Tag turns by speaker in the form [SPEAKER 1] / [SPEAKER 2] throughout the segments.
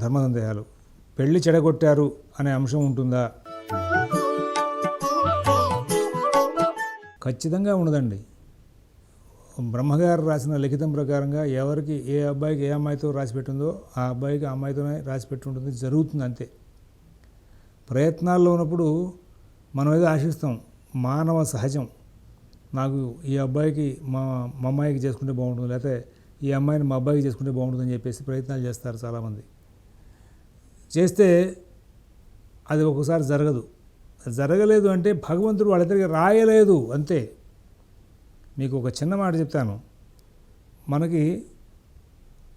[SPEAKER 1] ధర్మ సందేహాలు పెళ్ళి చెడగొట్టారు అనే అంశం ఉంటుందా? ఖచ్చితంగా ఉండదండి. బ్రహ్మగారు రాసిన లిఖితం ప్రకారంగా ఎవరికి ఏ అబ్బాయికి ఏ అమ్మాయితో రాసి పెట్టిందో ఆ అబ్బాయికి ఆ అమ్మాయితోనే రాసి పెట్టి ఉంటుంది జరుగుతుంది అంతే. ప్రయత్నాల్లో ఉన్నప్పుడు మనం ఏదో ఆశిస్తాం మానవ సహజం. నాకు ఈ అబ్బాయికి మా మా అమ్మాయికి చేసుకుంటే బాగుంటుంది లేకపోతే ఈ అమ్మాయిని మా అబ్బాయికి చేసుకుంటే బాగుంటుంది అని చెప్పేసి ప్రయత్నాలు చేస్తారు చాలామంది. చేస్తే అది ఒక్కోసారి జరగదు. అది జరగలేదు అంటే భగవంతుడు వాళ్ళిద్దరికి రాయలేదు అంతే. మీకు ఒక చిన్న మాట చెప్తాను. మనకి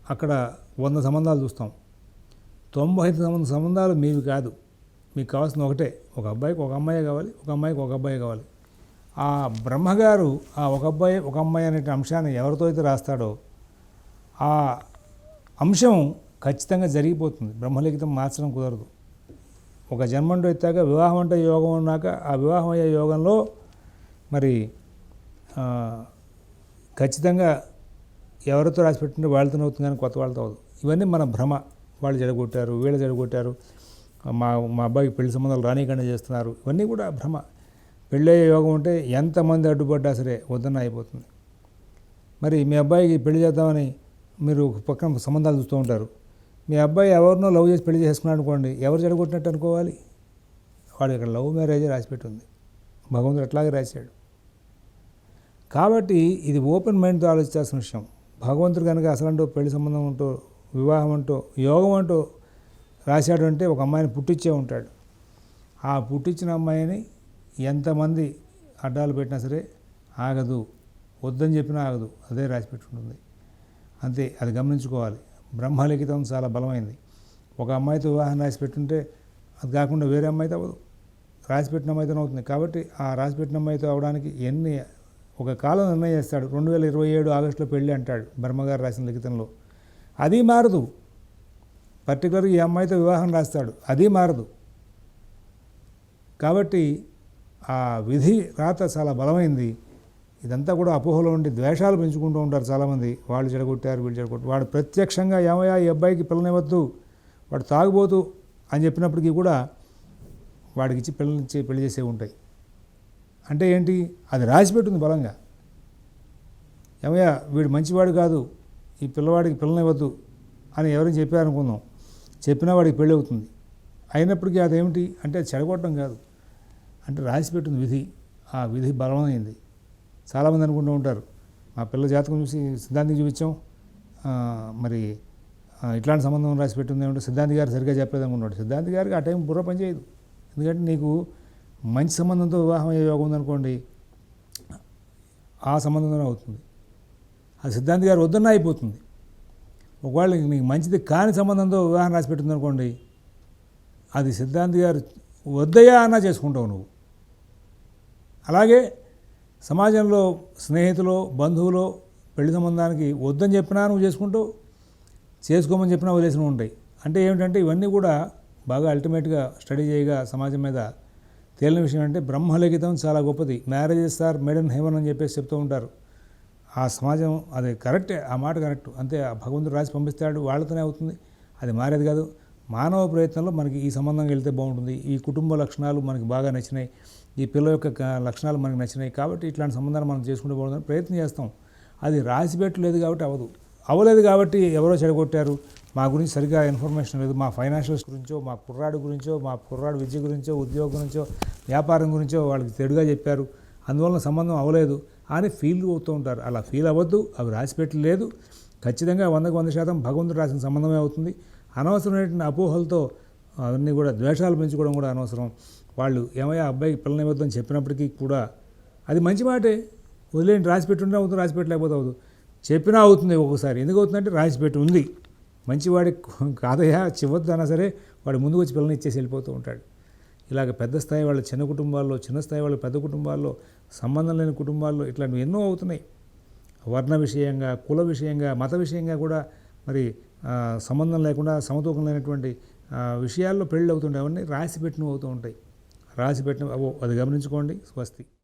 [SPEAKER 1] అక్కడ వంద సంబంధాలు చూస్తాం. తొంభై ఐదు సంబంధ సంబంధాలు మీవి కాదు. మీకు కావాల్సిన ఒకటే. ఒక అబ్బాయికి ఒక అమ్మాయి కావాలి ఒక అమ్మాయికి ఒక అబ్బాయి కావాలి. ఆ బ్రహ్మగారు ఆ ఒక అబ్బాయి ఒక అమ్మాయి అనే అంశాన్ని ఎవరితో అయితే రాస్తాడో ఆ అంశం ఖచ్చితంగా జరిగిపోతుంది. బ్రహ్మలిఖితం మార్చడం కుదరదు. ఒక జన్మంటూ ఎత్తాక వివాహం అంటే యోగం ఉన్నాక ఆ వివాహం అయ్యే యోగంలో మరి ఖచ్చితంగా ఎవరితో రాసి పెట్టింటే వాళ్ళతో అవుతుంది కానీ కొత్త వాళ్ళతో అవుతుంది ఇవన్నీ మన భ్రమ. వాళ్ళు జడగొట్టారు వీళ్ళు జడగొట్టారు మా మా అబ్బాయికి పెళ్ళి సంబంధాలు రానికుండా చేస్తున్నారు. ఇవన్నీ కూడా భ్రమ. పెళ్ళయ్యే యోగం ఉంటే ఎంతమంది అడ్డుపడ్డా సరే వద్దన్న అయిపోతుంది. మరి మీ అబ్బాయికి పెళ్ళి చేద్దామని మీరు పక్కన సంబంధాలు చూస్తూ ఉంటారు. మీ అబ్బాయి ఎవరినో లవ్ చేసి పెళ్ళి చేసుకున్నాడు అనుకోండి ఎవరు చెడగొట్టినట్టు అనుకోవాలి? వాడు ఇక్కడ లవ్ మ్యారేజే రాసిపెట్టుంది. భగవంతుడు అట్లాగే రాశాడు. కాబట్టి ఇది ఓపెన్ మైండ్తో ఆలోచించాల్సిన విషయం. భగవంతుడు కనుక అసలంటూ పెళ్ళి సంబంధం అంటూ వివాహం అంటూ యోగం అంటూ రాశాడు అంటే ఒక అమ్మాయిని పుట్టించే ఉంటాడు. ఆ పుట్టించిన అమ్మాయిని ఎంతమంది అడ్డాలు పెట్టినా సరే ఆగదు. వద్దని చెప్పినా ఆగదు. అదే రాసి పెట్టుకుంటుంది అంతే అది గమనించుకోవాలి. బ్రహ్మలిఖితం చాలా బలమైంది. ఒక అమ్మాయితో వివాహం రాసి పెట్టుంటే అది కాకుండా వేరే అమ్మాయితో అవ్వదు. రాసి పెట్టిన అమ్మాయితో అవుతుంది. కాబట్టి ఆ రాసి పెట్టిన అమ్మాయితో అవడానికి ఎన్ని ఒక కాలం నిర్ణయం చేస్తాడు. రెండు వేల ఇరవై ఏడు ఆగస్టులో పెళ్ళి అంటాడు బ్రహ్మగారు రాసిన లిఖితంలో. అది మారదు. పర్టికులర్గా ఈ అమ్మాయితో వివాహం రాస్తాడు. అది మారదు. కాబట్టి ఆ విధి రాత చాలా బలమైంది. ఇదంతా కూడా అపోహలో ఉండి ద్వేషాలు పెంచుకుంటూ ఉంటారు చాలామంది. వాళ్ళు చెడగొట్టారు వీళ్ళు చెడగొట్టారు. వాడు ప్రత్యక్షంగా ఏమయ్యా ఈ అబ్బాయికి పిల్లనివ్వద్దు వాడు తాగుబోతు అని చెప్పినప్పటికీ కూడా వాడికి ఇచ్చి పిల్లనిచ్చి పెళ్ళి చేసే ఉంటాయి. అంటే ఏంటి? అది రాసిపెట్టుంది బలంగా. ఏమయ్యా వీడు మంచివాడు కాదు ఈ పిల్లవాడికి పిల్లనివ్వద్దు అని ఎవరైనా చెప్పారనుకుందాం. చెప్పినా వాడికి పెళ్ళి అవుతుంది. అయినప్పటికీ అదేమిటి? అంటే అది చెడగొట్టడం కాదు. అంటే రాసిపెట్టింది విధి ఆ విధి బలమైంది. చాలామంది అనుకుంటూ ఉంటారు మా పిల్ల జాతకం చూసి సిద్ధాంతికి చూపించాం మరి ఇట్లాంటి సంబంధం రాసి పెట్టింది ఏమంటే సిద్ధాంతి గారు సరిగ్గా చెప్పలేదు అనుకున్నాడు సిద్ధాంతి గారికి ఆ టైం బుర్ర పనిచేయదు ఎందుకంటే నీకు మంచి సంబంధంతో వివాహం అయ్యే యోగం ఉందనుకోండి ఆ సంబంధంతోనే అవుతుంది. ఆ సిద్ధాంతి గారు వద్దన్నా అయిపోతుంది. ఒకవేళ నీకు మంచిది కాని సంబంధంతో వివాహం రాసి పెట్టింది అనుకోండి అది సిద్ధాంతి గారు వద్దయ్యా అన్నా చేసుకుంటావు నువ్వు. అలాగే సమాజంలో స్నేహితులు బంధువులు పెళ్ళి సంబంధానికి వద్దని చెప్పినా నువ్వు చేసుకుంటూ చేసుకోమని చెప్పినా వదిలేసినవి ఉంటాయి. అంటే ఏమిటంటే ఇవన్నీ కూడా బాగా అల్టిమేట్గా స్టడీ చేయగా సమాజం మీద తేలిన విషయం అంటే బ్రహ్మలిఖితం చాలా గొప్పది. Marriages are made in heaven అని చెప్పేసి చెప్తూ ఉంటారు. ఆ సమాజం అది కరెక్టే ఆ మాట కరెక్ట్. అంతే ఆ భగవంతుడు రాసి పంపిస్తాడు వాళ్ళతోనే అవుతుంది. అది మారేది కాదు. మానవ ప్రయత్నంలో మనకి ఈ సంబంధం వెళ్తే బాగుంటుంది. ఈ కుటుంబ లక్షణాలు మనకి బాగా నచ్చినాయి. ఈ పిల్ల యొక్క లక్షణాలు మనకి నచ్చినాయి. కాబట్టి ఇట్లాంటి సంబంధాలు మనం చేసుకుంటే బాగుంటుంది ప్రయత్నం చేస్తాం. అది రాసి పెట్టలేదు కాబట్టి అవ్వదు. అవ్వలేదు కాబట్టి ఎవరో చెడగొట్టారు. మా గురించి సరిగా ఇన్ఫర్మేషన్ లేదు. మా ఫైనాన్షియల్స్ గురించో మా కుర్రాడు గురించో మా కుర్రాడు విద్య గురించో ఉద్యోగం గురించో వ్యాపారం గురించో వాళ్ళకి చెడుగా చెప్పారు. అందువలన సంబంధం అవ్వలేదు అని ఫీల్ అవుతూ ఉంటారు. అలా ఫీల్ అవ్వద్దు. అవి రాసిపెట్టలేదు ఖచ్చితంగా వందకు వంద శాతం భగవంతుడు రాసిన సంబంధమే అవుతుంది. అనవసరమైనటువంటి అపోహలతో అవన్నీ కూడా ద్వేషాలు పెంచుకోవడం కూడా అనవసరం. వాళ్ళు ఏమయ్యా అబ్బాయికి పిల్లనివ్వద్దు అని చెప్పినప్పటికీ కూడా అది మంచి మాటే. వదిలేండి రాసి పెట్టుంటే అవుతుంది రాసి పెట్టలేకపోతే అవుతుంది. చెప్పినా అవుతుంది ఒక్కొక్కసారి. ఎందుకు అవుతుందంటే రాసి పెట్టి ఉంది. మంచివాడి కాదయ్యా చివద్దు అన్నా సరే వాడు ముందుకు వచ్చి పిల్లని ఇచ్చేసి వెళ్ళిపోతూ ఉంటాడు. ఇలాగ పెద్ద స్థాయి వాళ్ళ చిన్న కుటుంబాల్లో చిన్న స్థాయి వాళ్ళ పెద్ద కుటుంబాల్లో సంబంధం లేని కుటుంబాల్లో ఇట్లాంటివి ఎన్నో అవుతున్నాయి. వర్ణ విషయంగా కుల విషయంగా మత విషయంగా కూడా మరి సంబంధం లేకుండా సమతూకం లేనటువంటి విషయాల్లో పెళ్ళి అవుతుంటాయి అవన్నీ రాసి పెట్టినవి అవుతూ ఉంటాయి. రాసి పెట్టిన అవో అది గమనించుకోండి. స్వస్తి.